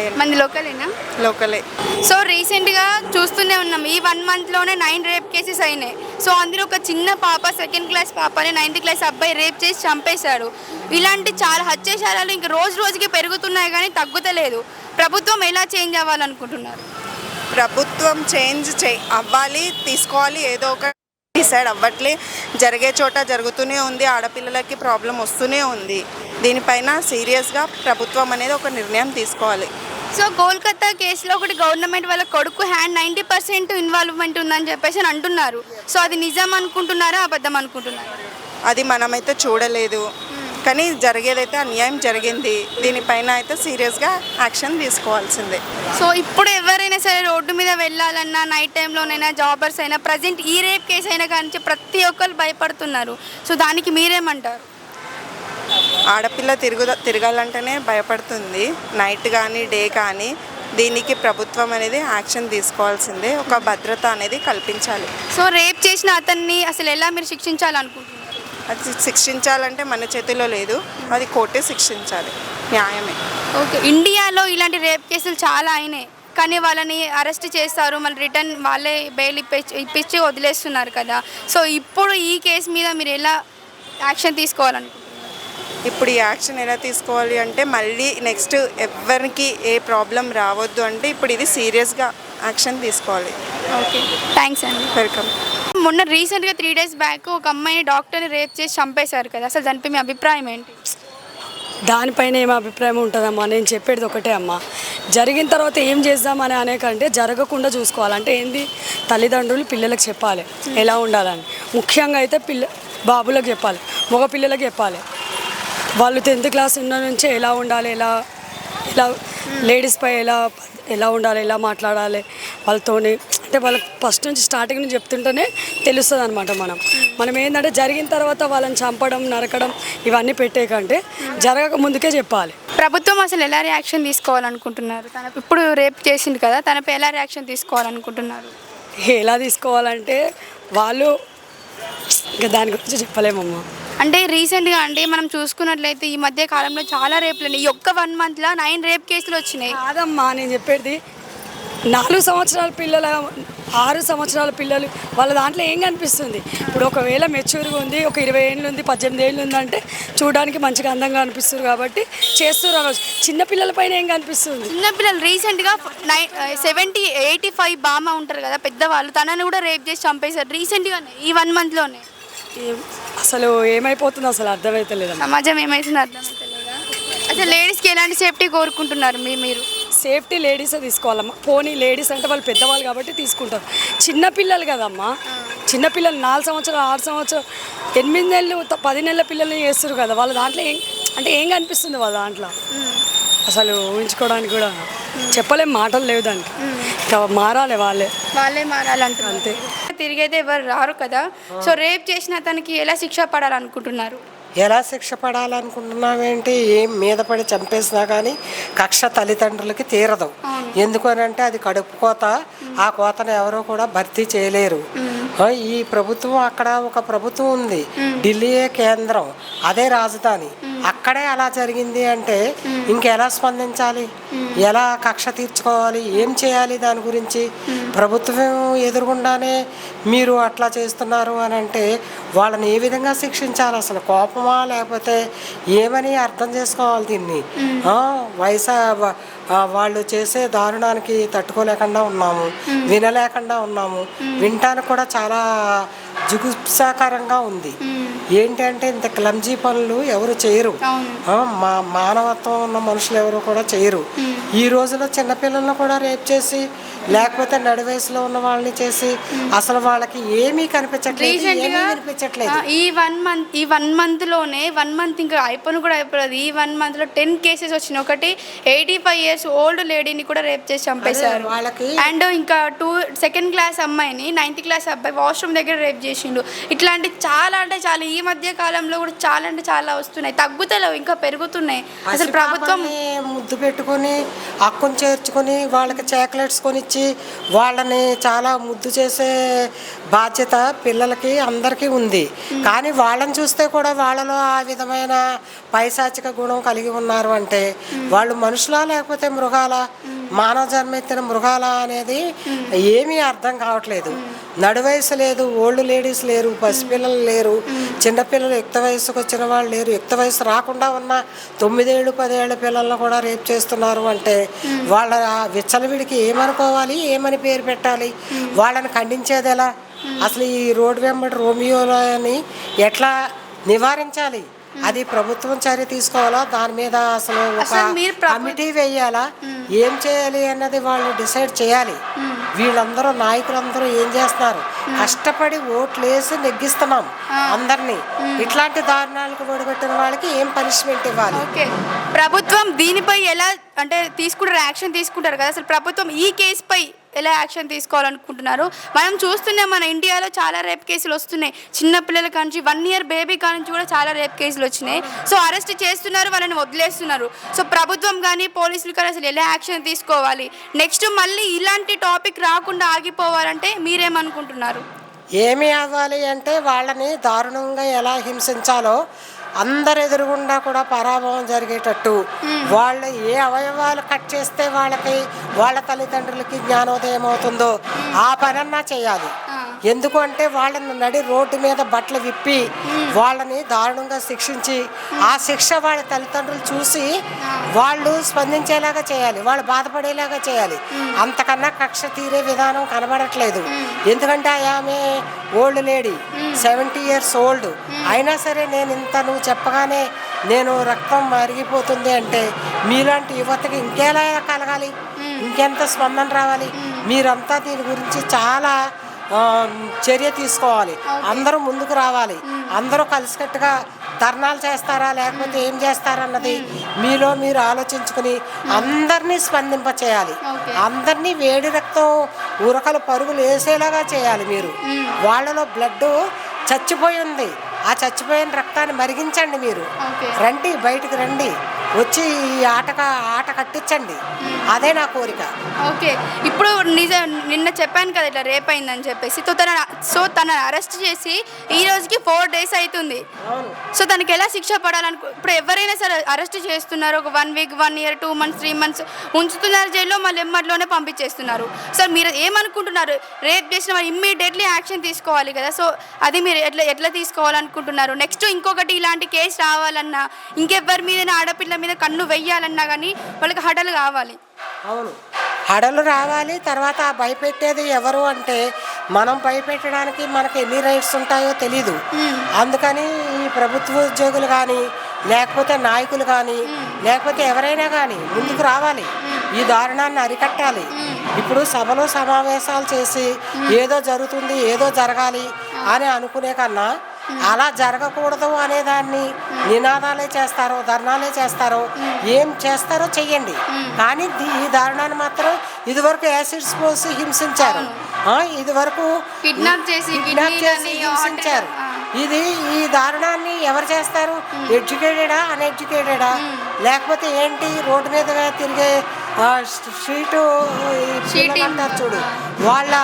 అయ్యాను మంది లోకలేనా? లోకలే. సో రీసెంట్గా చూస్తూనే ఉన్నాం ఈ వన్ మంత్లోనే నైన్ రేప్ కేసెస్ అయినాయి. సో అందులో ఒక చిన్న పాప సెకండ్ క్లాస్ పాపని నైన్త్ క్లాస్ అబ్బాయి రేప్ చేసి చంపేశాడు. ఇలాంటి చాలా హత్యాచారాలు ఇంక రోజు రోజుకి పెరుగుతున్నాయి కానీ తగ్గుతలేదు. ప్రభుత్వం ఎలా చేంజ్ అవ్వాలనుకుంటున్నారు? ప్రభుత్వం చేంజ్ చే అవ్వాలి తీసుకోవాలి ఏదో ఒక డిసైడ్ అవ్వట్లే. జరిగే చోట జరుగుతూనే ఉంది ఆడపిల్లలకి ప్రాబ్లం వస్తూనే ఉంది. దీనిపైన సీరియస్గా ప్రభుత్వం అనేది ఒక నిర్ణయం తీసుకోవాలి. సో కోల్కతా కేసులో ఒకటి గవర్నమెంట్ వాళ్ళ కొడుకు హ్యాండ్ నైంటీ పర్సెంట్ ఇన్వాల్వ్మెంట్ ఉందని చెప్పేసి అని అంటున్నారు. సో అది నిజం అనుకుంటున్నారా అబద్ధం అనుకుంటున్నారా? అది మనమైతే చూడలేదు. కానీ జరిగేదైతే అన్యాయం జరిగింది. దీనిపైన అయితే సీరియస్గా యాక్షన్ తీసుకోవాల్సిందే. సో ఇప్పుడు ఎవరైనా సరే రోడ్డు మీద వెళ్ళాలన్నా నైట్ టైంలోనైనా జాబర్స్ అయినా ప్రజెంట్ ఈ రేప్ కేసు అయినా కానీ ప్రతి ఒక్కరు భయపడుతున్నారు. సో దానికి మీరేమంటారు? ఆడపిల్ల తిరుగు తిరగాలంటేనే భయపడుతుంది. నైట్ కానీ డే కానీ దీనికి ప్రభుత్వం అనేది యాక్షన్ తీసుకోవాల్సిందే. ఒక భద్రత అనేది కల్పించాలి. సో రేప్ చేసిన అతన్ని అసలు ఎలా మీరు శిక్షించాలనుకుంటున్నారు? అది శిక్షించాలంటే మన చేతిలో లేదు. అది కోర్టే శిక్షించాలి. న్యాయమే. ఓకే. ఇండియాలో ఇలాంటి రేప్ కేసులు చాలా అయినాయి. కానీ వాళ్ళని అరెస్ట్ చేస్తారు. మళ్ళీ రిటర్న్ వాళ్ళే బెయిల్ ఇప్పించి ఇప్పించి వదిలేస్తున్నారు కదా. సో ఇప్పుడు ఈ కేసు మీద మీరు ఎలా యాక్షన్ తీసుకోవాలనుకుంటున్నారు? ఇప్పుడు ఈ యాక్షన్ ఎలా తీసుకోవాలి అంటే మళ్ళీ నెక్స్ట్ ఎవరికి ఏ ప్రాబ్లం రావద్దు అంటే ఇప్పుడు ఇది సీరియస్గా యాక్షన్ తీసుకోవాలి. ఓకే. థ్యాంక్స్ అండి. వెల్కమ్ మొన్న రీసెంట్గా త్రీ డేస్ బ్యాక్ ఒక అమ్మాయిని డాక్టర్ని రేప్ చేసి చంపేశారు కదా అసలు దానిపై మీ అభిప్రాయం ఏంటి? దానిపైన ఏం అభిప్రాయం ఉంటుందమ్మా? నేను చెప్పేది ఒకటే అమ్మా. జరిగిన తర్వాత ఏం చేద్దామని అనే కంటే జరగకుండా చూసుకోవాలి అంటే ఏంది? తల్లిదండ్రులు పిల్లలకు చెప్పాలి. ఎలా ఉండాలని. ముఖ్యంగా అయితే పిల్ల బాబులకు చెప్పాలి. మగ పిల్లలకు చెప్పాలి. వాళ్ళు టెన్త్ క్లాస్ ఉన్న నుంచే ఎలా ఉండాలి ఎలా ఎలా లేడీస్పై ఎలా ఎలా ఉండాలి ఎలా మాట్లాడాలి వాళ్ళతోని. అంటే వాళ్ళకి ఫస్ట్ నుంచి స్టార్టింగ్ నుంచి చెప్తుంటేనే తెలుస్తుంది అనమాట మనం. మనం ఏంటంటే జరిగిన తర్వాత వాళ్ళని చంపడం నరకడం ఇవన్నీ పెట్టే కంటే జరగక ముందుకే చెప్పాలి. ప్రభుత్వం అసలు ఎలా రియాక్షన్ తీసుకోవాలనుకుంటున్నారు? తన ఇప్పుడు రేప్ చేసింది కదా తనపై ఎలా రియాక్షన్ తీసుకోవాలనుకుంటున్నారు? ఎలా తీసుకోవాలంటే వాళ్ళు ఇంకా దాని గురించి చెప్పలేమమ్మా. అంటే రీసెంట్గా అంటే మనం చూసుకున్నట్లయితే ఈ మధ్య కాలంలో చాలా రేపులు ఈ ఒక్క వన్ మంత్లో నైన్ రేప్ కేసులు వచ్చినాయి. కాదమ్మా నేను చెప్పేది నాలుగు సంవత్సరాల పిల్లల ఆరు సంవత్సరాల పిల్లలు వాళ్ళ దాంట్లో ఏం కనిపిస్తుంది? ఇప్పుడు ఒకవేళ మెచ్యూర్గా ఉంది ఒక ఇరవై ఏళ్ళు ఉంది పద్దెనిమిది ఏళ్ళు ఉందంటే చూడడానికి మంచిగా అందంగా అనిపిస్తారు కాబట్టి చేస్తున్నారు చిన్న పిల్లల పైన ఏం కనిపిస్తుంది? చిన్నపిల్లలు రీసెంట్గా నై సెవెంటీ ఎయిటీ ఫైవ్ బామ్మ ఉంటారు కదా పెద్దవాళ్ళు తనని కూడా రేప్ చేసి చంపేశారు. రీసెంట్గానే ఈ వన్ మంత్లోనే అసలు ఏమైపోతుందో అసలు అర్థమవుతలేదమ్మా సమాజం ఏమైతుందో అర్థమవుతలేదా అసలు లేడీస్కి ఎలాంటి సేఫ్టీ కోరుకుంటున్నారు మీ మీరు? సేఫ్టీ లేడీసే తీసుకోవాలమ్మా. పోనీ లేడీస్ అంటే వాళ్ళు పెద్దవాళ్ళు కాబట్టి తీసుకుంటారు. చిన్నపిల్లలు కదమ్మా. చిన్నపిల్లలు నాలుగు సంవత్సరాలు ఆరు సంవత్సరాలు ఎనిమిది నెలలు త- పది నెలల పిల్లల్ని చేస్తారు కదా. వాళ్ళ దాంట్లో ఏం అంటే ఏం కనిపిస్తుంది వాళ్ళ దాంట్లో? అసలు ఊహించుకోవడానికి కూడా చెప్పలేం మాటలు లేవు దానికి. ఇంకా మారాలి వాళ్ళే. వాళ్ళే మారాలంటారు అంతే. తిరిగైతే ఎవరు రారు కదా. సో రేప్ చేసిన అతనికి ఎలా శిక్ష పడాలనుకుంటున్నారు? ఎలా శిక్ష పడాలనుకుంటున్నావేంటి ఏం మీద పడి చంపేసినా కానీ కక్ష తల్లిదండ్రులకి తీరదు. ఎందుకు అని అంటే అది కడుపు కోత ఆ కోతను ఎవరో కూడా భర్తీ చేయలేరు. ఈ ప్రభుత్వం అక్కడ ఒక ప్రభుత్వం ఉంది. ఢిల్లీయే కేంద్రం అదే రాజధాని. అక్కడే అలా జరిగింది అంటే ఇంకెలా స్పందించాలి? ఎలా కక్ష తీర్చుకోవాలి? ఏం చేయాలి దాని గురించి? ప్రభుత్వం ఎదురుగుండానే మీరు అట్లా చేస్తున్నారు అని అంటే వాళ్ళని ఏ విధంగా శిక్షించాలి? అసలు కోపమా? లేకపోతే ఏమని అర్థం చేసుకోవాలి దీన్ని? వయసా వాళ్ళు చేసే దారుణానికి తట్టుకోలేకుండా ఉన్నాము వినలేకుండా ఉన్నాము. వినటానికి కూడా చాలా జుగుప్సాకరంగా ఉంది. ఏంటంటే ఇంత క్లమ్జీ పనులు ఎవరు చేయరు. మా మానవత్వం ఉన్న మనుషులు ఎవరు కూడా చేయరు. ఈ రోజులో చిన్నపిల్లలను కూడా రేప్ చేసి లేకపోతే నడి వయసులో ఉన్న వాళ్ళని చేసి అసలు వాళ్ళకి ఏమీ కనిపించట్లేదు ఏమీ ఈ వన్ మంత్ ఈ వన్ మంత్లోనే వన్ మంత్ ఇంకా అయిపోయిన కూడా అయిపోలేదు. ఈ వన్ మంత్లో టెన్ కేసెస్ వచ్చినాయి. ఒకటి ఎయిటీ ఫైవ్ ఇయర్స్ ఓల్డ్ లేడీని కూడా రేప్ చేసి చంపేశారు. వాళ్ళకి అండ్ ఇంకా టూ సెకండ్ క్లాస్ అమ్మాయిని నైన్త్ క్లాస్ అబ్బాయి వాష్రూమ్ దగ్గర రేప్ చేసి చేసిండు. ఇట్లాంటి చాలా అంటే చాలా ఈ మధ్య కాలంలో కూడా చాలా అంటే చాలా వస్తున్నాయి. తగ్గుతలేవు ఇంకా పెరుగుతున్నాయి. అసలు ప్రభుత్వం ముద్దు పెట్టుకొని అక్కును చేర్చుకొని వాళ్ళకి చాక్లెట్స్ కొనిచ్చి వాళ్ళని చాలా ముద్దు చేసే బాధ్యత పిల్లలకి అందరికీ ఉంది. కానీ వాళ్ళని చూస్తే కూడా వాళ్ళలో ఆ విధమైన పైశాచిక గుణం కలిగి ఉన్నారు అంటే వాళ్ళు మనుషులా లేకపోతే మృగాల? మానవ జన్మెత్తిన మృగాల అనేది ఏమీ అర్థం కావట్లేదు. నడువయసు లేదు ఓల్డ్ లేడీస్ లేరు పసిపిల్లలు లేరు చిన్నపిల్లలు యుక్త వయసుకు వచ్చిన వాళ్ళు లేరు యుక్త వయసు రాకుండా ఉన్న తొమ్మిదేళ్ళు పదేళ్ళ పిల్లలను కూడా రేపు చేస్తున్నారు అంటే వాళ్ళ విచ్చలవిడికి ఏమనుకోవాలి ఏమని పేరు పెట్టాలి? వాళ్ళని ఖండించేది ఎలా అసలు ఈ రోడ్డు వెంబడి రోమియోలని ఎట్లా నివారించాలి? అది ప్రభుత్వం చర్య తీసుకోవాలా? దాని మీద అసలు ఒక కమిటీ వేయాలా? ఏం చేయాలి అన్నది వాళ్ళు డిసైడ్ చేయాలి. వీళ్ళందరూ నాయకులందరూ ఏం చేస్తున్నారు? కష్టపడి ఓట్లు వేసి నెగ్గిస్తున్నాం అందరినీ. ఇట్లాంటి దారుణాలకు ఒడిగట్టిన వాళ్ళకి ఏం పనిష్మెంట్ ఇవ్వాలి? ప్రభుత్వం దీనిపై ఎలా అంటే తీసుకుంటారు యాక్షన్ తీసుకుంటారు కదా. అసలు ప్రభుత్వం ఈ కేసుపై ఎలా యాక్షన్ తీసుకోవాలనుకుంటున్నారు? మనం చూస్తున్నాం మన ఇండియాలో చాలా రేప్ కేసులు వస్తున్నాయి. చిన్నపిల్లల పిల్లల వన్ ఇయర్ బేబీ కానించి కూడా చాలా రేప్ కేసులు వచ్చినాయి. సో అరెస్ట్ చేస్తున్నారు వాళ్ళని వదిలేస్తున్నారు. సో ప్రభుత్వం కానీ పోలీసులు కానీ అసలు ఎలా యాక్షన్ తీసుకోవాలి? నెక్స్ట్ మళ్ళీ ఇలాంటి టాపిక్ రాకుండా ఆగిపోవాలంటే మీరేమనుకుంటున్నారు? ఏమి అవ్వాలి అంటే వాళ్ళని దారుణంగా ఎలా హింసించాలో అందరు ఎదురుగుండా కూడా పరాభవం జరిగేటట్టు. వాళ్ళ ఏ అవయవాలు కట్ చేస్తే వాళ్ళకి వాళ్ళ తల్లిదండ్రులకి జ్ఞానోదయం అవుతుందో ఆ పనన్నా చేయాలి. ఎందుకు అంటే వాళ్ళని నడి రోడ్డు మీద బట్టలు విప్పి వాళ్ళని దారుణంగా శిక్షించి ఆ శిక్ష వాళ్ళ తల్లిదండ్రులు చూసి వాళ్ళు స్పందించేలాగా చేయాలి వాళ్ళు బాధపడేలాగా చేయాలి. అంతకన్నా కక్ష తీరే విధానం కనబడట్లేదు. ఎందుకంటే ఆమె old lady seventy years old అయినా సరే నేను ఇంత నువ్వు చెప్పగానే నేను రక్తం మరిగిపోతుంది అంటే మీలాంటి యువతకి ఇంకేలా కలగాలి? ఇంకెంత స్పందన రావాలి? మీరంతా దీని గురించి చాలా చర్య తీసుకోవాలి. అందరూ ముందుకు రావాలి. అందరూ కలిసికట్టుగా ధర్నాలు చేస్తారా లేకపోతే ఏం చేస్తారా అన్నది మీలో మీరు ఆలోచించుకుని అందరినీ స్పందింప చేయాలి అందరినీ వేడి రక్తం ఉరకలు పరుగులు వేసేలాగా చేయాలి మీరు. వాళ్ళలో బ్లడ్ చచ్చిపోయి ఉంది ఆ చచ్చిపోయిన రక్తాన్ని మరిగించండి మీరు. రండి బయటికి రండి. వచ్చి ఈ ఆటక ఆట కట్టించండి. అదే నా కోరిక. ఓకే. ఇప్పుడు నిజ నిన్న చెప్పాను కదా ఇట్లా రేప్ అయిందని చెప్పేసి. సో తన సో తన అరెస్ట్ చేసి ఈ రోజుకి ఫోర్ డేస్ అవుతుంది సో తనకి ఎలా శిక్ష పడాలనుకో ఇప్పుడు ఎవరైనా సరే అరెస్ట్ చేస్తున్నారు. ఒక one week one year two months three months ఉంచుతున్నారు జైల్లో మళ్ళీ ఎమ్మట్లోనే పంపించేస్తున్నారు. సో మీరు ఏమనుకుంటున్నారు? రేప్ చేసిన వాళ్ళు ఇమ్మీడియట్లీ యాక్షన్ తీసుకోవాలి కదా. సో అది మీరు ఎట్లా ఎట్లా తీసుకోవాలనుకుంటున్నారు? నెక్స్ట్ ఇంకొకటి ఇలాంటి కేసు రావాలన్నా ఇంకెవ్వరి మీద ఆడపిల్ల మీద కన్ను వెయ్యాలన్నా కానీ వాళ్ళకి హడలు కావాలి. అవును. హడలు రావాలి తర్వాత భయపెట్టేది ఎవరు అంటే మనం భయపెట్టడానికి మనకి ఎన్ని రైట్స్ ఉంటాయో తెలీదు. అందుకని ఈ ప్రభుత్వ ఉద్యోగులు కానీ లేకపోతే నాయకులు కానీ లేకపోతే ఎవరైనా కానీ ముందుకు రావాలి. ఈ దారుణాన్ని అరికట్టాలి. ఇప్పుడు సభలో సమావేశాలు చేసి ఏదో జరుగుతుంది ఏదో జరగాలి అని అనుకునే కన్నా అలా జరగకూడదు అనే దాన్ని నినాదాలే చేస్తారో ధర్నాలే చేస్తారో ఏం చేస్తారో చెయ్యండి. కానీ ఈ దారుణాన్ని మాత్రం ఇదివరకు యాసిడ్స్ పోసి హింసించారు. ఇదివరకు కిడ్నాప్ చేసి హింసించారు. ఇది ఈ దారుణాన్ని ఎవరు చేస్తారు? ఎడ్యుకేటెడా అన్ఎడ్యుకేటెడా? లేకపోతే ఏంటి రోడ్డు మీద తిరిగే స్ట్రీట్ చూడు. వాళ్ళ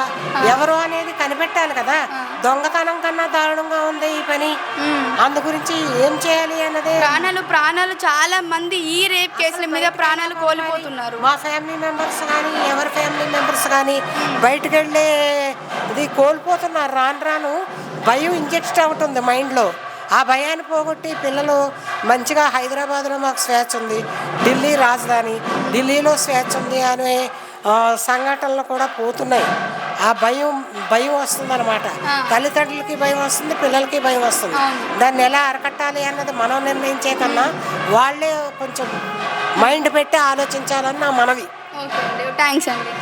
ఎవరు అనేది కనిపెట్టాలి కదా. దొంగతనం కన్నా దారుణంగా ఉంది ఈ పని. అందు గురించి ఏం చేయాలి అన్నదే? ప్రాణాలు ప్రాణాలు చాలా మంది ఈ రేప్ కేసుల మీద ప్రాణాలు కోల్పోతున్నారు. మా ఫ్యామిలీ మెంబర్స్ కానీ ఎవరి ఫ్యామిలీ మెంబర్స్ కానీ బయటకు వెళ్ళే ఇది కోల్పోతున్నారు. రాను రాను భయం ఇంజెక్ట్ అవుతుంది మైండ్లో ఆ భయాన్ని పోగొట్టి పిల్లలు మంచిగా హైదరాబాద్లో మాకు స్వేచ్ఛ ఉంది. ఢిల్లీ రాజధాని ఢిల్లీలో స్వేచ్ఛ ఉంది అనే సంఘటనలు కూడా పోతున్నాయి. ఆ భయం భయం వస్తుందన్నమాట. తల్లిదండ్రులకి భయం వస్తుంది పిల్లలకి భయం వస్తుంది. దాన్ని ఎలా అరకట్టాలి అన్నది మనం నిర్ణయించే కన్నా వాళ్ళే కొంచెం మైండ్ పెట్టి ఆలోచించాలని నా మనవి. థ్యాంక్స్ అండి.